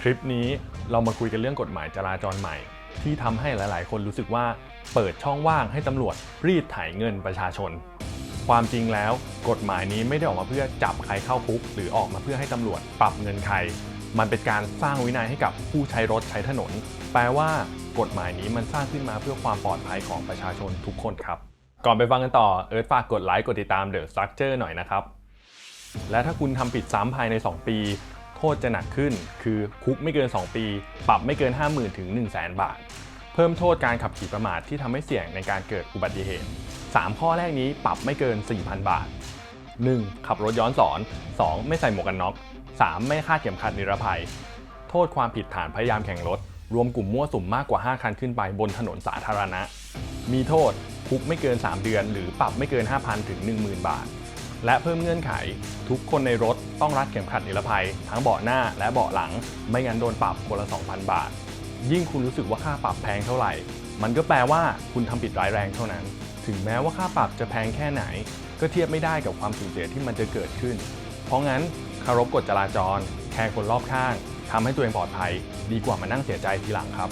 คลิปนี้เรามาคุยกันเรื่องกฎหมายจราจรใหม่ ที่ทำให้หลาย ๆ คนรู้สึกว่าเปิดช่องว่างให้ตำรวจรีดไถเงินประชาชน ความจริงแล้วกฎหมายนี้ไม่ได้ออกมาเพื่อจับใครเข้าคุก หรือออกมาเพื่อให้ตำรวจปรับเงินใคร มันเป็นการสร้างวินัยให้กับผู้ใช้รถใช้ถนน แปลว่ากฎหมายนี้มันสร้างขึ้นมาเพื่อความปลอดภัยของประชาชนทุกคนครับ ก่อนไปฟังกันต่อเอิร์ธฝากกดไลค์กดติดตาม The Structure หน่อยนะครับและถ้าคุณทำผิดซ้ำภายใน 2 ปี โทษจะหนักขึ้น คือคุกไม่เกิน 2 ปี ปรับไม่เกิน 50,000ถึง1 0 0 0 0 0บาท เพิ่มโทษการขับขี่ประมาทที่ทำให้เสี่ยงในการเกิดอุบัติเหตุ 3 ข้อแรกนี้ปรับไม่เกิน 4,000 บาท 1. ขับรถย้อนสอน 2. ไม่ใส่หมวกกันน็อก 3. ไม่คาดเข็มขัดนิรภัย โทษความผิดฐานพยายามแข่งรถ รวมกลุ่มมั่วสุมมากกว่า 5 คันขึ้นไปบนถนนสาธารณะ มีโทษคุกไม่เกิน 3 เดือน หรือปรับไม่เกิน 5,000 ถึง 10,000 บาท และเพิ่มเงื่อนไข ทุกคนในรถต้องรัดเข็มขัดนิรภัย ทั้งเบาะหน้าและเบาะหลัง ไม่งั้นโดนปรับคนละ 2,000 บาท ยิ่งคุณรู้สึกว่าค่าปรับแพงเท่าไหร่ มันก็แปลว่าคุณทำผิดร้ายแรงเท่านั้น ถึงแม้ว่าค่าปรับจะแพงแค่ไหน ก็เทียบไม่ได้กับความสูญเสียที่มันจะเกิดขึ้น เพราะงั้นคารพกฎจราจร แคร์คนรอบข้างทำให้ตัวเองปลอดภัย ดีกว่ามานั่งเสียใจทีหลังครับ